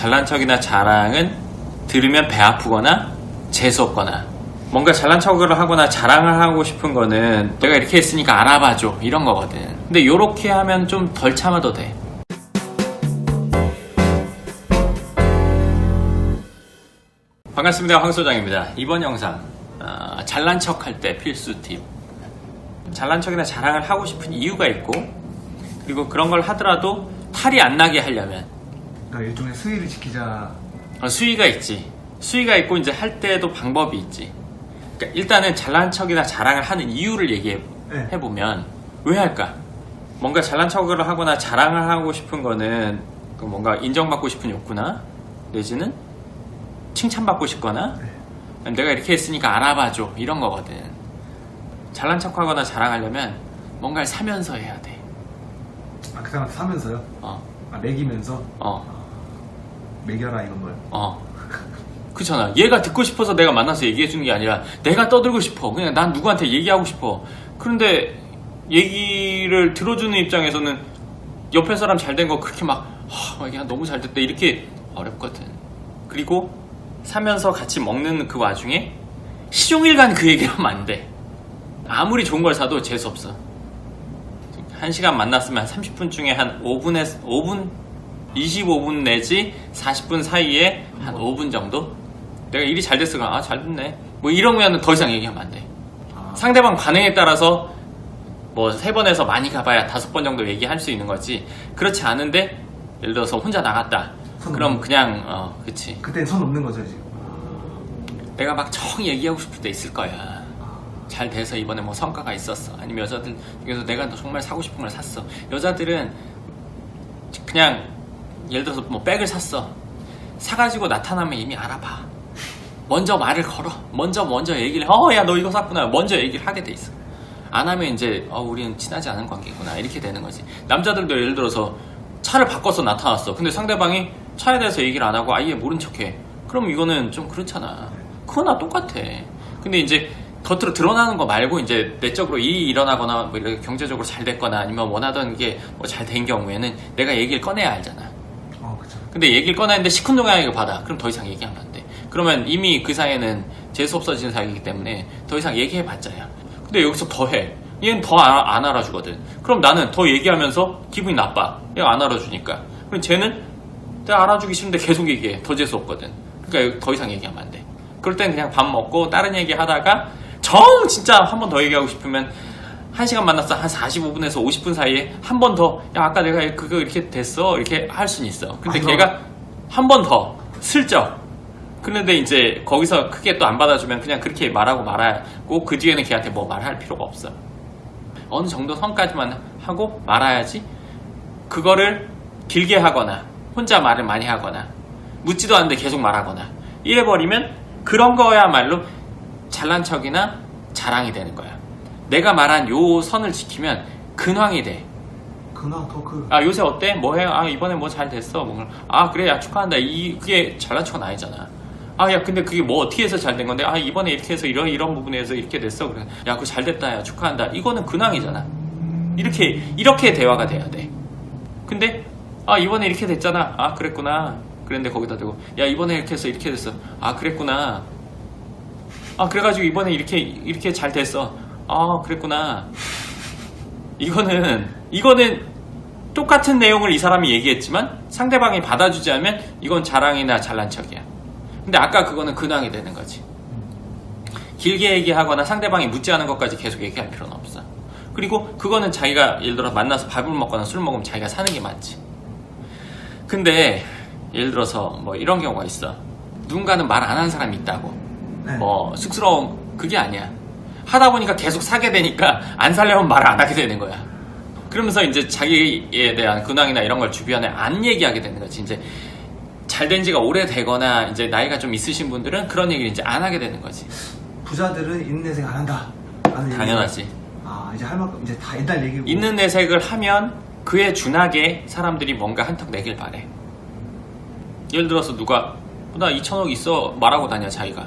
잘난 척이나 자랑은 들으면 배 아프거나 재수없거나 뭔가 잘난 척을 하거나 자랑을 하고 싶은 거는 내가 이렇게 했으니까 알아봐줘. 이런 거거든. 근데 요렇게 하면 좀 덜 참아도 돼. 반갑습니다. 황 소장입니다. 이번 영상 아, 잘난 척 할 때 필수 팁. 잘난 척이나 자랑을 하고 싶은 이유가 있고 그리고 그런 걸 하더라도 탈이 안 나게 하려면 그러니까 일종의 수위를 지키자. 어, 수위가 있지. 수위가 있고 이제 할 때도 방법이 있지. 그러니까 일단은 잘난 척이나 자랑을 하는 이유를 얘기해 네. 보면 왜 할까? 뭔가 잘난 척을 하거나 자랑을 하고 싶은 거는 그 뭔가 인정받고 싶은 욕구나 내지는 칭찬받고 싶거나 네. 내가 이렇게 했으니까 알아봐줘 이런 거거든. 잘난 척하거나 자랑하려면 뭔가를 사면서 해야 돼. 아, 그 사람한테 사면서요? 어, 아, 매기면서? 어. 매겨라 이건 뭐야? 어. 그렇잖아. 얘가 듣고 싶어서 내가 만나서 얘기해 주는 게 아니라 내가 떠들고 싶어. 그냥 난 누구한테 얘기하고 싶어. 그런데 얘기를 들어주는 입장에서는 옆에 사람 잘 된 거 그렇게 막, 하, 야, 너무 잘 됐다. 이렇게 어렵거든. 그리고 사면서 같이 먹는 그 와중에 시종일관 그 얘기를 하면 안 돼. 아무리 좋은 걸 사도 재수 없어. 한 시간 만났으면 한 30분 중에 한 5분에 5분 25분 내지 40분 사이에 한 5분 정도 내가 일이 잘 됐어 그럼 아잘 됐네 뭐 이런 거는 더 이상 얘기하면 안 돼 아, 상대방 반응에 따라서 뭐 세 번에서 많이 가봐야 다섯 번 정도 얘기할 수 있는 거지 그렇지 않은데 예를 들어서 혼자 나갔다 손 그럼 그냥 어 그치 그땐 선 없는 거죠 지금. 내가 막정 얘기하고 싶을 때 있을 거야. 잘 돼서 이번에 뭐 성과가 있었어. 아니면 여자들 중에서 내가 정말 사고 싶은 걸 샀어. 여자들은 그냥 예를 들어서 뭐 백을 샀어. 사가지고 나타나면 이미 알아봐. 먼저 말을 걸어. 먼저 먼저 얘기를. 해. 어, 야 너 이거 샀구나. 먼저 얘기를 하게 돼 있어. 안 하면 이제 어, 우리는 친하지 않은 관계구나 이렇게 되는 거지. 남자들도 예를 들어서 차를 바꿔서 나타났어. 근데 상대방이 차에 대해서 얘기를 안 하고 아예 모른 척해. 그럼 이거는 좀 그렇잖아. 그거나 똑같아. 근데 이제 겉으로 드러나는 거 말고 이제 내적으로 일이 일어나거나 뭐 이렇게 경제적으로 잘 됐거나 아니면 원하던 게 뭐 잘 된 경우에는 내가 얘기를 꺼내야 알잖아. 근데 얘기를 꺼내는데 시큰둥하게 받아. 그럼 더 이상 얘기하면 안 돼. 그러면 이미 그 사이에는 재수 없어지는 사이이기 때문에 더 이상 얘기해봤자야. 근데 여기서 더 해. 얘는 더 안 알아주거든. 그럼 나는 더 얘기하면서 기분이 나빠. 얘가 안 알아주니까. 그럼 쟤는 내가 알아주기 싫은데 계속 얘기해. 더 재수 없거든. 그러니까 더 이상 얘기하면 안 돼. 그럴 땐 그냥 밥 먹고 다른 얘기 하다가 정 진짜 한 번 더 얘기하고 싶으면 한 시간 만났어. 한 45분에서 50분 사이에 한 번 더. 야 아까 내가 그거 이렇게 됐어. 이렇게 할 수는 있어. 근데 아, 걔가 한 번 더. 슬쩍. 그런데 이제 거기서 크게 또 안 받아주면 그냥 그렇게 말하고 말하고 그 뒤에는 걔한테 뭐 말할 필요가 없어. 어느 정도 선까지만 하고 말아야지 그거를 길게 하거나 혼자 말을 많이 하거나 묻지도 않는데 계속 말하거나 이래버리면 그런 거야말로 잘난 척이나 자랑이 되는 거야 내가 말한 요 선을 지키면 근황이 돼 근황 토크. 아 요새 어때? 뭐해? 아 이번에 뭐 잘 됐어. 뭐 아 그래 야 축하한다. 이 그게 잘난 척은 아니잖아. 아 야 근데 그게 뭐 어떻게 해서 잘 된 건데? 아 이번에 이렇게 해서 이런 이런 부분에서 이렇게 됐어. 그래 야 그거 잘 됐다. 야 축하한다. 이거는 근황이잖아. 이렇게 이렇게 대화가 돼야 돼. 근데 아 이번에 이렇게 됐잖아. 아 그랬구나. 그랬는데 거기다 대고 야 이번에 이렇게 해서 이렇게 됐어. 아 그랬구나. 아 그래가지고 이번에 이렇게 이렇게 잘 됐어. 아 그랬구나. 이거는 이거는 똑같은 내용을 이 사람이 얘기했지만 상대방이 받아주지 않으면 이건 자랑이나 잘난 척이야. 근데 아까 그거는 근황이 되는 거지. 길게 얘기하거나 상대방이 묻지 않은 것까지 계속 얘기할 필요는 없어. 그리고 그거는 자기가 예를 들어 만나서 밥을 먹거나 술 먹으면 자기가 사는 게 맞지. 근데 예를 들어서 뭐 이런 경우가 있어. 누군가는 말 안 하는 사람이 있다고. 네. 뭐 쑥스러움 그게 아니야. 하다 보니까 계속 사게 되니까 안 살려면 말을 안 하게 되는 거야. 그러면서 이제 자기에 대한 근황이나 이런 걸 주변에 안 얘기하게 되는 거지. 이제 잘 된 지가 오래되거나 이제 나이가 좀 있으신 분들은 그런 얘기를 이제 안 하게 되는 거지. 부자들은 있는 내색 안 한다. 라는 당연하지. 아, 이제 할 만큼 이제 다 옛날 얘기고. 있는 내색을 하면 그에 준하게 사람들이 뭔가 한턱 내길 바래. 예를 들어서 누가 나 2천억 있어 말하고 다녀 자기가.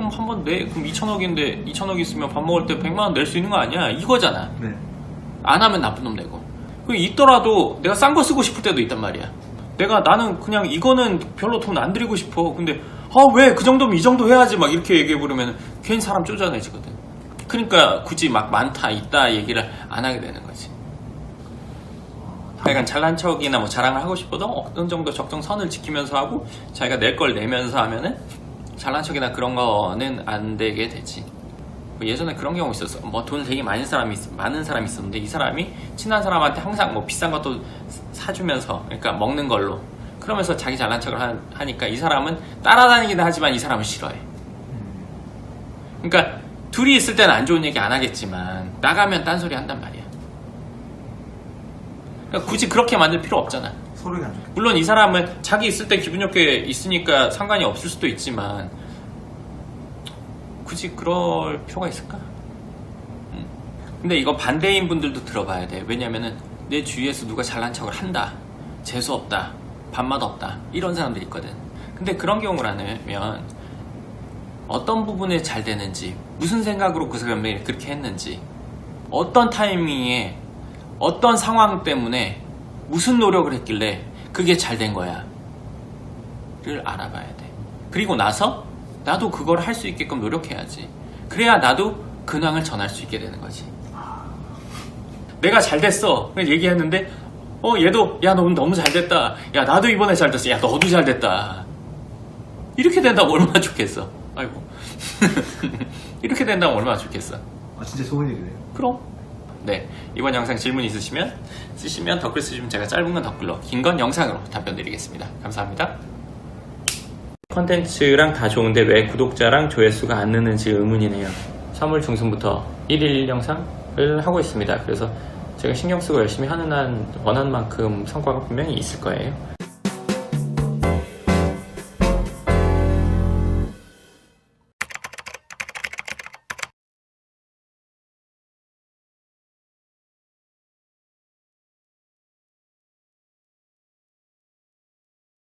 그럼 한번 내. 그럼 2천억인데 2천억 있으면 밥 먹을 때 100만 원 낼 수 있는 거 아니야? 이거잖아. 네. 안 하면 나쁜 놈 되고. 그 있더라도 내가 싼 거 쓰고 싶을 때도 있단 말이야. 내가 나는 그냥 이거는 별로 돈안 들이고 싶어. 근데 아 왜 그 정도면 이 정도 해야지 막 이렇게 얘기해 버리면 괜히 사람 쪼잔해지거든. 그러니까 굳이 막 많다 있다 얘기를 안 하게 되는 거지. 약간 잘난 척이나 뭐 자랑을 하고 싶어도 어느 정도 적정선을 지키면서 하고 자기가 낼 걸 내면서 하면은 잘난 척이나 그런 거는 안 되게 되지. 뭐 예전에 그런 경우 있었어. 뭐 돈 되게 많은 사람이 있- 많은 사람이 있었는데 이 사람이 친한 사람한테 항상 뭐 비싼 것도 사주면서 그러니까 먹는 걸로 그러면서 자기 잘난 척을 하, 하니까 이 사람은 따라다니기는 하지만 이 사람은 싫어해. 그러니까 둘이 있을 때는 안 좋은 얘기 안 하겠지만 나가면 딴소리 한단 말이야. 그러니까 굳이 그렇게 만들 필요 없잖아. 서로가 안 좋게. 물론 이 사람은 자기 있을 때 기분 좋게 있으니까 상관이 없을 수도 있지만 굳이 그럴 필요가 있을까? 음. 근데 이거 반대인 분들도 들어봐야 돼. 왜냐면은 내 주위에서 누가 잘난 척을 한다, 재수 없다, 밥맛 없다 이런 사람들이 있거든. 근데 그런 경우라면 어떤 부분에 잘 되는지, 무슨 생각으로 그 사람이 그렇게 했는지, 어떤 타이밍에 어떤 상황 때문에 무슨 노력을 했길래 그게 잘 된 거야. 를 알아봐야 돼. 그리고 나서 나도 그걸 할 수 있게끔 노력해야지. 그래야 나도 근황을 전할 수 있게 되는 거지. 내가 잘 됐어. 얘기했는데, 어, 얘도, 야, 너 너무 잘 됐다. 야, 나도 이번에 잘 됐어. 야, 너도 잘 됐다. 이렇게 된다면 얼마나 좋겠어. 아이고. 이렇게 된다면 얼마나 좋겠어. 아 진짜 좋은 일이네요. 그럼. 네. 이번 영상 질문 있으시면 쓰시면 댓글 쓰시면 제가 짧은 건 댓글로, 긴 건 영상으로 답변 드리겠습니다. 감사합니다. 컨텐츠랑 다 좋은데 왜 구독자랑 조회수가 안 느는지 의문이네요. 3월 중순부터 1일 1 영상을 하고 있습니다. 그래서 제가 신경 쓰고 열심히 하는 한 원하는 만큼 성과가 분명히 있을 거예요.